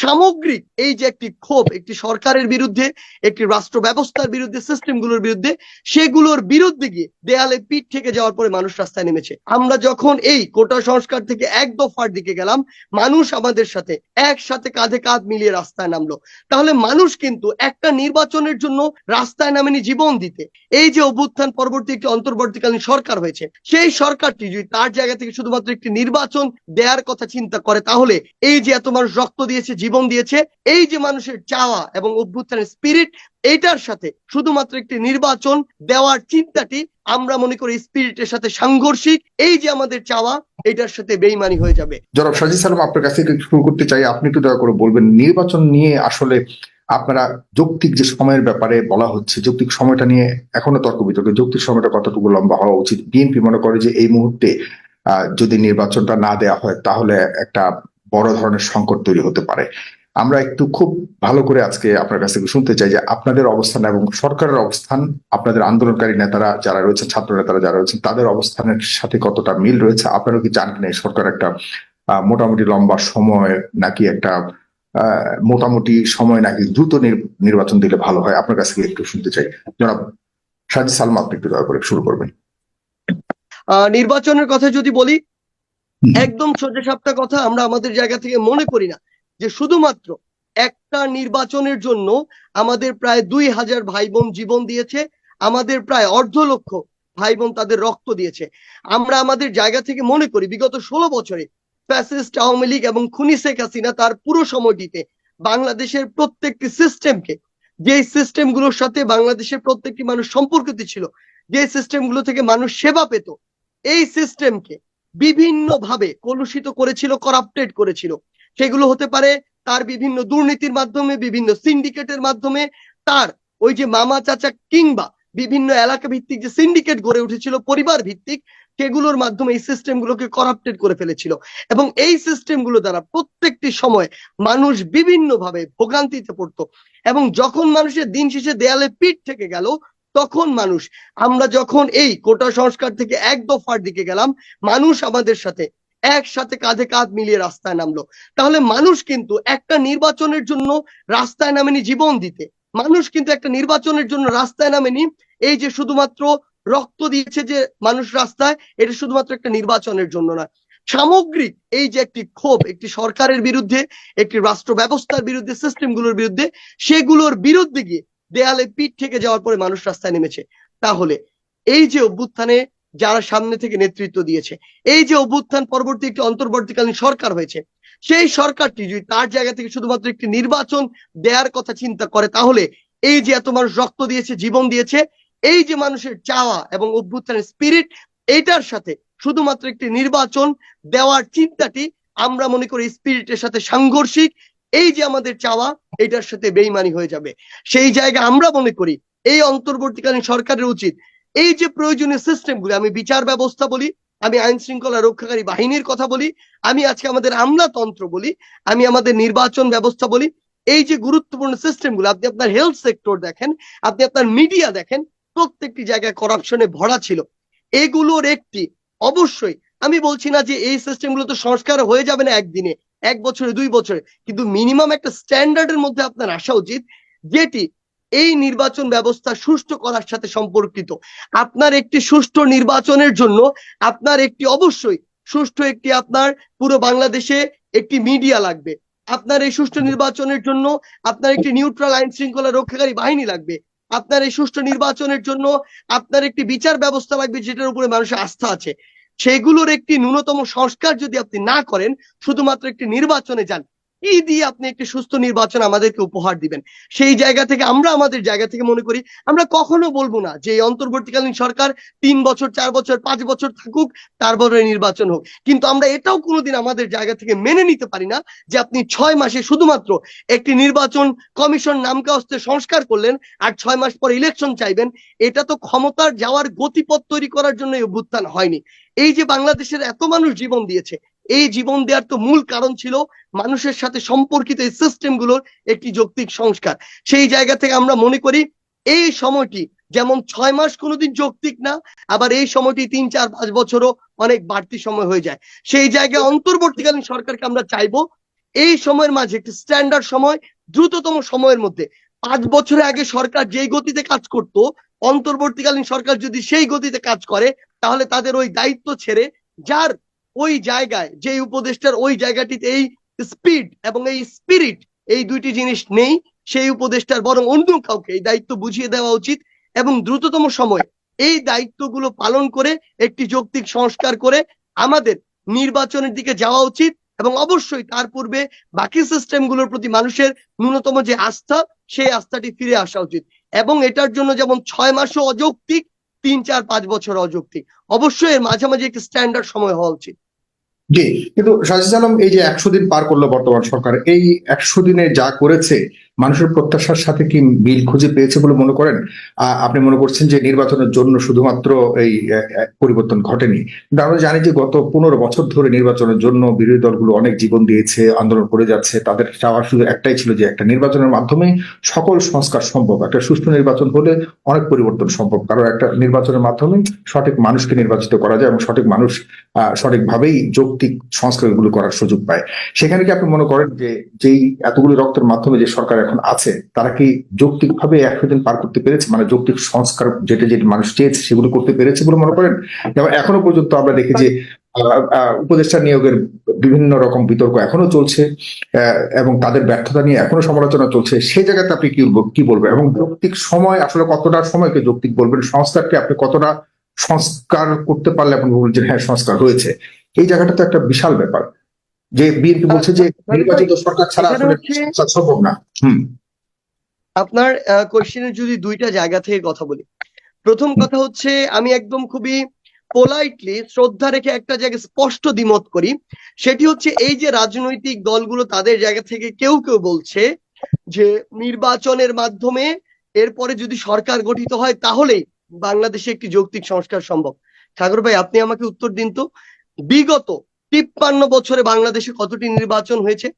সামগ্রিক এই যে একটি ক্ষোভ, একটি সরকারের বিরুদ্ধে, একটি রাষ্ট্র ব্যবস্থার বিরুদ্ধে সিস্টেমগুলোর বিরুদ্ধে, সেগুলোর বিরুদ্ধে গিয়ে দেয়ালে পিঠ থেকে যাওয়ার পরে মানুষ রাস্তায় নেমেছে। আমরা যখন এই কোটা সংস্কার থেকে এক দফার দিকে গেলাম, মানুষ আমাদের সাথে একসাথে কাঁধে কাঁধ মিলিয়ে রাস্তায় নামলো। তাহলে মানুষ কিন্তু একটা নির্বাচনের জন্য রাস্তায় নামেনি জীবন দিতে। এই যে অভ্যুত্থান পরবর্তী একটি অন্তর্বর্তীকালীন সরকার হয়েছে, সেই সরকারটি যদি তার জায়গা থেকে শুধুমাত্র একটি নির্বাচন দেওয়ার কথা চিন্তা করে, তাহলে এই যে এত মানুষ রক্ত দিয়েছে জীবন দিয়েছে, এই যে মানুষের চাওয়া এবং অভ্যুত্থানের স্পিরিট এইটার সাথে শুধুমাত্র একটি নির্বাচন দেওয়ার চিন্তাটি আমরা মনে করি স্পিরিটের সাথে সাংঘর্ষিক, এই যে আমাদের চাওয়া, এটার সাথে বেইমানি হয়ে যাবে। জনাব সাজি সালাম, আপনার কাছ থেকে শুরু করতে চাই, আপনি একটু দয়া করে বলবেন, নির্বাচন নিয়ে আসলে আপনারা যৌক্তিক যে সময়ের ব্যাপারে বলা হচ্ছে, যৌক্তিক সময়টা নিয়ে এখনও তর্ক বিতর্ক, যৌক্তিক সময়টা কতটুকু লম্বা হওয়া উচিত? বিএনপি মনে করে যে এই মুহূর্তে যদি নির্বাচনটা না দেওয়া হয়, তাহলে একটা বড় ধরনের সংকট তৈরি হতে পারে। আমরা একটু খুব ভালো করে আজকে আপনার কাছ থেকে শুনতে চাই যে আপনাদের অবস্থান এবং সরকারের অবস্থান, আপনাদের আন্দোলনকারী নেতারা যারা রয়েছেন, ছাত্র নেতারা যারা রয়েছেন, তাদের অবস্থানের সাথে কতটা মিল রয়েছে? আপনারা কি জানেন এই সরকার একটা মোটামুটি লম্বা সময় নাকি একটা মোটামুটি সময় নাকি দ্রুত নির- নির্বাচন দিলে ভালো হয়? আপনার কাছ থেকে একটু শুনতে চাই। জনাব সাজি সালমা, আপনি একটু দয়া করে শুরু করবেন। নির্বাচনের কথা যদি বলি। একদম সোজা সাপটা কথা আমরা আমাদের জায়গা থেকে মনে করি না। যে শুধুমাত্র একটা নির্বাচনের জন্য আমাদের প্রায় দুই হাজার ভাই বোন জীবন দিয়েছে, আমাদের প্রায় অর্ধ লক্ষ ভাই বোন তাদের রক্ত দিয়েছে। আমরা আমাদের জায়গা থেকে মনে করি বিগত ষোলো বছরে ফ্যাসিস্ট আওয়ামী লীগ এবং খুনি শেখ হাসিনা তার পুরো সময়টিতে বাংলাদেশের প্রত্যেকটি সিস্টেমকে যে সিস্টেমগুলোর সাথে বাংলাদেশের প্রত্যেকটি মানুষ সম্পর্কিত ছিল যে সিস্টেমগুলো থেকে মানুষ সেবা পেত, এই সিস্টেমকে বিভিন্ন ভাবে কলুষিত করেছিল করাপ্টেড করেছিল। সেগুলো হতে পারে তার বিভিন্ন দুর্নীতির মাধ্যমে, বিভিন্ন সিন্ডিকেটের মাধ্যমে, তার ওই যে মামা চাচা কিংবা বিভিন্ন এলাকা ভিত্তিক যে সিন্ডিকেট গড়ে উঠেছিল পরিবার ভিত্তিক সেগুলোর মাধ্যমে এই সিস্টেমগুলোকে করাপ্টেড করে ফেলেছিল। এবং এই সিস্টেমগুলো দ্বারা প্রত্যেকটি সময় মানুষ বিভিন্নভাবে ভোগান্তিতে পড়তো। এবং যখন মানুষের দিন শেষে দেয়ালে পিঠ থেকে গেল তখন মানুষ, আমরা যখন এই কোটা সংস্কার থেকে এক দফার দিকে গেলাম, মানুষ আমাদের সাথে একসাথে কাঁধে কাঁধ মিলিয়ে রাস্তায় নামলো। তাহলে মানুষ কিন্তু একটা নির্বাচনের জন্য রাস্তায় নামেনি জীবন দিতে। মানুষ কিন্তু একটা নির্বাচনের জন্য রাস্তায় নামেনি। এই যে শুধুমাত্র রক্ত দিয়েছে যে মানুষ রাস্তায়, এটা শুধুমাত্র একটা নির্বাচনের জন্য না। সামগ্রিক এই যে একটি ক্ষোভ, একটি সরকারের বিরুদ্ধে, একটি রাষ্ট্র ব্যবস্থার বিরুদ্ধে সিস্টেমগুলোর বিরুদ্ধে, সেগুলোর বিরুদ্ধে গিয়ে দেয়ালে পিঠ থেকে যাওয়ার পরে মানুষ রাস্তায় নেমেছে। তাহলে এই যে অভ্যুত্থানে যারা সামনে থেকে নেতৃত্ব দিয়েছে, এই যে অভ্যুত্থান পরবর্তী একটি অন্তর্বর্তীকালীন সরকার হয়েছে, সেই সরকারটি যদি তার জায়গা থেকে শুধুমাত্র একটি নির্বাচন দেওয়ার কথা চিন্তা করে, তাহলে এই যে এত মানুষ রক্ত দিয়েছে, জীবন দিয়েছে, এই যে মানুষের চাওয়া এবং অভ্যুত্থানের স্পিরিট এইটার সাথে শুধুমাত্র একটি নির্বাচন দেওয়ার চিন্তাটি আমরা মনে করি স্পিরিটের সাথে সাংঘর্ষিক এই যে আমাদের চাওয়া এটার সাথে বেইমানি হয়ে যাবে। সেই জায়গা আমরা মনে করি, এই অন্তর্বর্তীকালীন সরকারের উচিত। এই যে প্রয়োজনীয় সিস্টেমগুলো আমি বিচার ব্যবস্থা বলি, আমি আইন শৃঙ্খলা রক্ষাকারী বাহিনীর কথা বলি, আমি আজকে আমাদের আমলাতন্ত্র বলি, আমি আমাদের নির্বাচন ব্যবস্থা বলি, এই যে গুরুত্বপূর্ণ সিস্টেমগুলো আপনি আপনার হেলথ সেক্টর দেখেন, আপনি আপনার মিডিয়া দেখেন, প্রত্যেকটি জায়গায় করাপশনে ভরা ছিল। এগুলোর একটি, অবশ্যই, আমি বলছি না যে এই সিস্টেমগুলো তো সংস্কার হয়ে যাবে না একদিনে। এক বছরে, দুই বছরে। কিন্তু মিনিমাম একটা স্ট্যান্ডার্ডের মধ্যে আপনার আসা উচিত, যেটি এই নির্বাচন ব্যবস্থা সুষ্ঠু করার সাথে সম্পর্কিত। আপনার একটি সুষ্ঠু নির্বাচনের জন্য আপনার একটি অবশ্যই সুষ্ঠু একটি আপনার পুরো বাংলাদেশে একটি মিডিয়া লাগবে। আপনার এই সুষ্ঠু নির্বাচনের জন্য আপনার একটি নিউট্রাল আইন শৃঙ্খলা রক্ষাকারী বাহিনী লাগবে। আপনার এই সুষ্ঠু নির্বাচনের জন্য আপনার একটি বিচার ব্যবস্থা লাগবে যেটার উপরে মানুষের আস্থা আছে। সেগুলোর একটি ন্যূনতম সংস্কার যদি আপনি না করেন শুধুমাত্র একটি নির্বাচনে যান এই দিয়ে আপনি একটি সুস্থ নির্বাচন আমাদেরকে উপহার দিবেন। সেই জায়গা থেকে আমরা আমাদের জায়গা থেকে মনে করি, আমরা কখনো বলব না যে অন্তর্বর্তীকালীন সরকার তিন বছর, চার বছর, পাঁচ বছর থাকুক, তারপরে নির্বাচন হোক। কিন্তু আমরা এটাও কোনোদিন আমাদের জায়গা থেকে মেনে নিতে পারি না যে আপনি ছয় মাসে শুধুমাত্র একটি নির্বাচন কমিশন নামকে অস্তে সংস্কার করলেন আর ছয় মাস পর ইলেকশন চাইবেন, এটা তো ক্ষমতার যাওয়ার গতিপথ তৈরি করার জন্য অভ্যুত্থান হয়নি। এই যে বাংলাদেশের এত মানুষ জীবন দিয়েছে এই জীবন দেওয়ার তো মূল কারণ ছিল মানুষের সাথে সম্পর্কিত এই সিস্টেমগুলোর একটি যৌক্তিক সংস্কার। সেই জায়গা থেকে আমরা মনে করি এই সময়টি যেমন ছয় মাস কোনোদিন যৌক্তিক না, আবার এই সময়টি তিন, চার, পাঁচ বছরও অনেক বাড়তি সময় হয়ে যায়। সেই জায়গায় অন্তর্বর্তীকালীন সরকারকে আমরা চাইব এই সময়ের মাঝে একটি স্ট্যান্ডার্ড সময়, দ্রুততম সময়ের মধ্যে। পাঁচ বছরের আগে সরকার যেই গতিতে কাজ করত, অন্তর্বর্তীকালীন সরকার যদি সেই গতিতে কাজ করে, তাহলে তাদের ওই দায়িত্ব ছেড়ে যার ওই জায়গায় যে উপদেষ্টার ওই জায়গাটিতে এই স্পিড এবং এই স্পিরিট, এই দুইটি জিনিস নেই, সেই উপদেষ্টার বরং অন্য কাউকে এই দায়িত্ব বুঝিয়ে দেওয়া উচিত এবং দ্রুততম সময়ে এই দায়িত্বগুলো পালন করে একটি যৌক্তিক সংস্কার করে আমাদের নির্বাচনের দিকে যাওয়া উচিত এবং অবশ্যই তার পূর্বে বাকি সিস্টেমগুলোর প্রতি মানুষের ন্যূনতম যে আস্থা, সেই আস্থাটি ফিরে আসা উচিত। এবং এটার জন্য যেমন ছয় মাসও অযৌক্তিক তিন, চার, পাঁচ বছর অযৌক্তিক। অবশ্যই এর মাঝামাঝি একটি স্ট্যান্ডার্ড সময় হওয়া উচিত। জি, কিন্তু সাজিদ আলম এই যে একশো দিন পার করল বর্তমান সরকার, এই একশো দিনে যা করেছে মানুষের প্রত্যাশার সাথে কি মিল খুঁজে পেয়েছে বলে মনে করেন? আপনি মনে করছেন যে নির্বাচনের জন্য শুধুমাত্র এই পরিবর্তন ঘটেনি? আমরা জানি যে গত পনেরো বছর ধরে নির্বাচনের জন্য বিরোধী দলগুলো অনেক জীবন দিয়েছে, আন্দোলন করে যাচ্ছে। তাদের চাওয়া শুধু একটাই ছিল যে একটা নির্বাচনের মাধ্যমে সকল সংস্কার সম্ভব। একটা সুষ্ঠু নির্বাচন হলে অনেক পরিবর্তন সম্ভব। কারণ একটা নির্বাচনের মাধ্যমে সঠিক মানুষকে নির্বাচিত করা যায় এবং সঠিক মানুষ সঠিকভাবেই যৌক্তিক সংস্কারগুলো করার সুযোগ পায়। সেখানে কি আপনি মনে করেন যে যেই এতগুলো রক্তের মাধ্যমে যে সরকার এখন আছে, তারা কি যৌক্তিকভাবে একশো দিন পার করতে পেরেছে? মানে যৌক্তিক সংস্কার যেটা যেটা মানুষ চেয়েছে সেগুলো করতে পেরেছে বলে মনে করেন? যেমন এখনও পর্যন্ত আমরা দেখি যে উপদেষ্টা নিয়োগের বিভিন্ন রকম বিতর্ক এখনও চলছে এবং তাদের ব্যর্থতা নিয়ে এখনও সমালোচনা চলছে। সেই জায়গাতে আপনি কি কি বলবেন? এবং যৌক্তিক সময় আসলে কতটা সময়কে যৌক্তিক বলবেন? সংস্কারকে আপনি কতটা সংস্কার করতে পারলে আপনি বলবেন যে হ্যাঁ সংস্কার হয়েছে। এই জায়গাটা তো একটা বিশাল ব্যাপার। যে বিএনপি বলছে যে আহ, নির্বাচিত সরকার ছাড়া আসলে সম্ভব না। আপনার কোশ্চেনের যদি দুইটা জায়গা থেকে কথা বলি। প্রথম কথা হচ্ছে আমি একদম খুবই পোলাইটলি শ্রদ্ধা রেখে একটা জায়গায় স্পষ্ট দ্বিমত করি। সেটি হচ্ছে এই যে রাজনৈতিক দলগুলো তাদের জায়গা থেকে কেউ কেউ বলছে যে নির্বাচনের মাধ্যমে এরপরে যদি সরকার গঠিত হয় তাহলেই বাংলাদেশে একটি যৌক্তিক সংস্কার সম্ভব। ঠাকুর ভাই আপনি আমাকে উত্তর দিন তো। বিগত তিপ্পান্ন বছরে বাংলাদেশে কতটি নির্বাচন হয়েছে?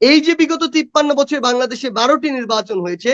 এই যে বিগত তিপ্পান্ন বছরে বাংলাদেশে বারোটি নির্বাচন হয়েছে,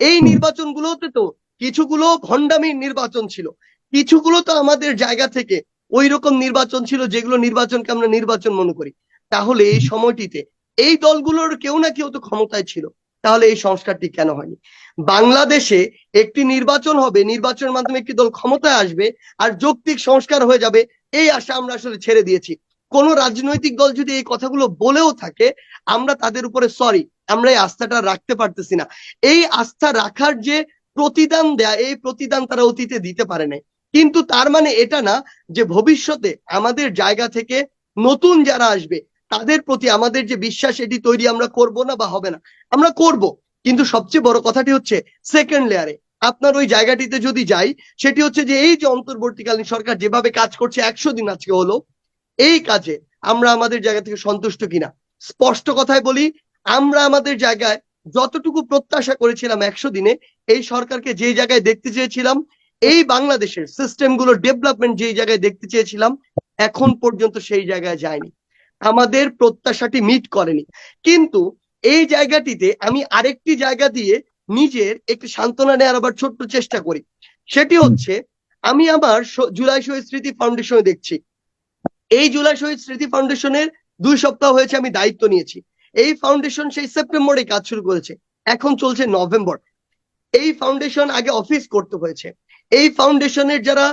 এই। নির্বাচনগুলোতে তো কিছুগুলো ভণ্ডামির নির্বাচন ছিল। কিছুগুলো তো আমাদের জায়গা থেকে ওই রকম নির্বাচন ছিল যেগুলো নির্বাচনকে আমরা নির্বাচন মনে করি। তাহলে এই সময়টিতে এই দলগুলোর কেউ না কেউ তো ক্ষমতায় ছিল। তাহলে এই সংস্কারটি কেন হয়নি? বাংলাদেশে একটি নির্বাচন হবে, নির্বাচনের মাধ্যমে একটি দল ক্ষমতায় আসবে আর যৌক্তিক সংস্কার হয়ে যাবে, এই আশা আমরা আসলে ছেড়ে দিয়েছি। কোন রাজনৈতিক দল যদি এই কথাগুলো বলেও থাকে, আমরা তাদের উপরে সরি আমরা এই আস্থাটা রাখতে পারতেছি না। এই আস্থা রাখার যে প্রতিদান দেয়া, এই প্রতিদান তারা অতীতে দিতে পারে নাই। কিন্তু তার মানে এটা না যে ভবিষ্যতে আমাদের জায়গা থেকে নতুন যারা আসবে, তাদের প্রতি আমাদের যে বিশ্বাস, এটি তৈরি আমরা করব না বা হবে না। আমরা করব, কিন্তু সবচেয়ে বড় কথাটি হচ্ছে সেকেন্ড লেয়ারে আপনার ওই জায়গাটিতে যদি যাই, সেটি হচ্ছে যে এই যে অন্তর্বর্তীকালীন সরকার যেভাবে কাজ করছে, একশো দিন আজকে হলো এই কাজে আমরা আমাদের জায়গা থেকে সন্তুষ্ট কিনা? স্পষ্ট কথায় বলি আমরা আমাদের জায়গায় যতটুকু প্রত্যাশা করেছিলাম একশো দিনে এই সরকারকে যে জায়গায় দেখতে চেয়েছিলাম এই বাংলাদেশের সিস্টেম সিস্টেমগুলো ডেভেলপমেন্ট যেই জায়গায় দেখতে চেয়েছিলাম এখন পর্যন্ত সেই জায়গায় যায়নি। আমাদের প্রত্যাশাটি মিট করেনি। কিন্তু এই জায়গাটিতে আমি আরেকটি জায়গা দিয়ে নিজের একটি সান্ত্বনা নেওয়ার আবার ছোট্ট চেষ্টা করি। সেটি হচ্ছে আমি আমার জুলাই শহীদ স্মৃতি ফাউন্ডেশনে দেখছি। এই জুলাই শহীদ স্মৃতি ফাউন্ডেশনের দুই সপ্তাহ হয়েছে আমি দায়িত্ব নিয়েছি। এই ফাউন্ডেশন সেই সেপ্টেম্বরে কাজ শুরু করেছে। এখন চলছে নভেম্বর। এই ফাউন্ডেশন আগে অফিস করতে হয়েছে। এই ফাউন্ডেশনের যারা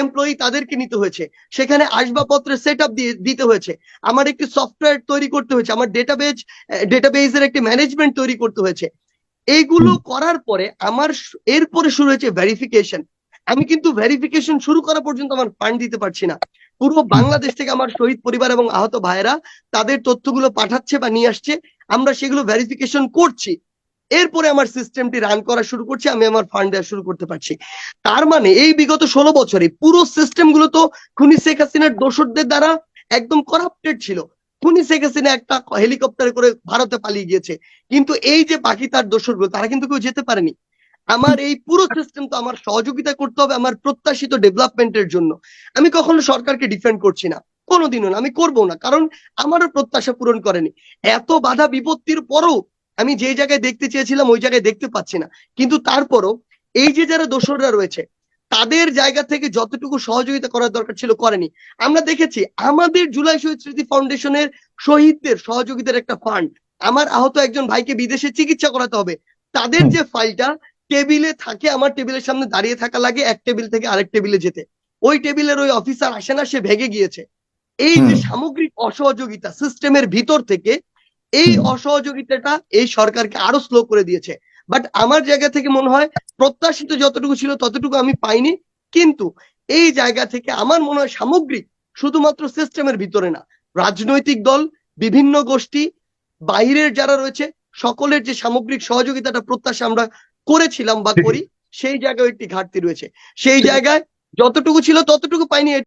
এমপ্লয়ি তাদেরকে নিতে হয়েছে। সেখানে আসবাবপত্রের সেট আপ দিয়ে দিতে হয়েছে। আমার একটি সফটওয়্যার তৈরি করতে হয়েছে। আমার ডেটাবেজ ডেটাবেজের একটি ম্যানেজমেন্ট তৈরি করতে হয়েছে। এইগুলো করার পরে আমার এরপরে শুরু হয়েছে ভেরিফিকেশন আমি কিন্তু ভেরিফিকেশন শুরু করা পর্যন্ত আমার ফান্ড দিতে পারছি না। পুরো বাংলাদেশ থেকে আমার শহীদ পরিবার এবং আহত ভাইয়েরা তাদের তথ্যগুলো পাঠাচ্ছে বা নিয়ে আসছে, আমরা সেগুলো ভেরিফিকেশন করছি। এরপরে আমার সিস্টেমটি রান করা শুরু করছি, আমি আমার ফান্ড দেওয়া শুরু করতে পারছি। তার মানে এই বিগত ষোলো বছরে পুরো সিস্টেমগুলো তো খুনি শেখ হাসিনার দোসরদের দ্বারা একদম করাপ্টেড ছিল। খুনি শেখ হাসিনা একটা হেলিকপ্টারে করে ভারতে পালিয়ে গিয়েছে। কিন্তু এই যে বাকি তার দোসরগুলো তারা কিন্তু কেউ যেতে পারেনি। আমার এই পুরো সিস্টেম তো আমার সহযোগিতা করতে হবে আমার প্রত্যাশিত ডেভেলপমেন্টের জন্য। আমি কখনো সরকারকে ডিফেন্ড করছি না কোনোদিনও না আমি করব না কারণ আমারও প্রত্যাশা পূরণ করেনি। এত বাধা বিপত্তির পরও আমি যে জায়গায় দেখতে চেয়েছিলাম ওই জায়গায় দেখতে পাচ্ছি না। কিন্তু তারপরও এই যে যারা দোসররা রয়েছে তাদের জায়গা থেকে যতটুকু সহযোগিতা করার দরকার ছিল করেনি। আমরা দেখেছি আমাদের জুলাই শহীদ স্মৃতি ফাউন্ডেশনের শহীদদের সহযোগিতার একটা ফান্ড আমার আহত একজন ভাইকে বিদেশে চিকিৎসা করাতে হবে। তাদের যে ফাইলটা টেবিলে থাকে আমার টেবিলের সামনে দাঁড়িয়ে থাকা লাগে এক টেবিল থেকে আরেক টেবিলে যেতে। ওই টেবিলের ওই অফিসার আসে না সে ভেগে গিয়েছে। এই যে সামগ্রিক অসহযোগিতা সিস্টেমের ভিতর থেকে এই অসহযোগিতাটা এই সরকারকে আরও স্লো করে দিয়েছে। বাট আমার জায়গা থেকে মনে হয় প্রত্যাশিত যতটুকু ছিল ততটুকু আমি পাইনি। কিন্তু এই জায়গা থেকে আমার মনে হয় সামগ্রিক শুধুমাত্র সিস্টেমের ভিতরে না রাজনৈতিক দল বিভিন্ন গোষ্ঠী বাইরের যারা রয়েছে সকলের যে সামগ্রিক সহযোগিতাটা প্রত্যাশা আমরা করেছিলাম বা করি সেই জায়গায় একটি ঘাটতি রয়েছে। সেই জায়গায় যতটুকু ছিল ততটুকু পাইনি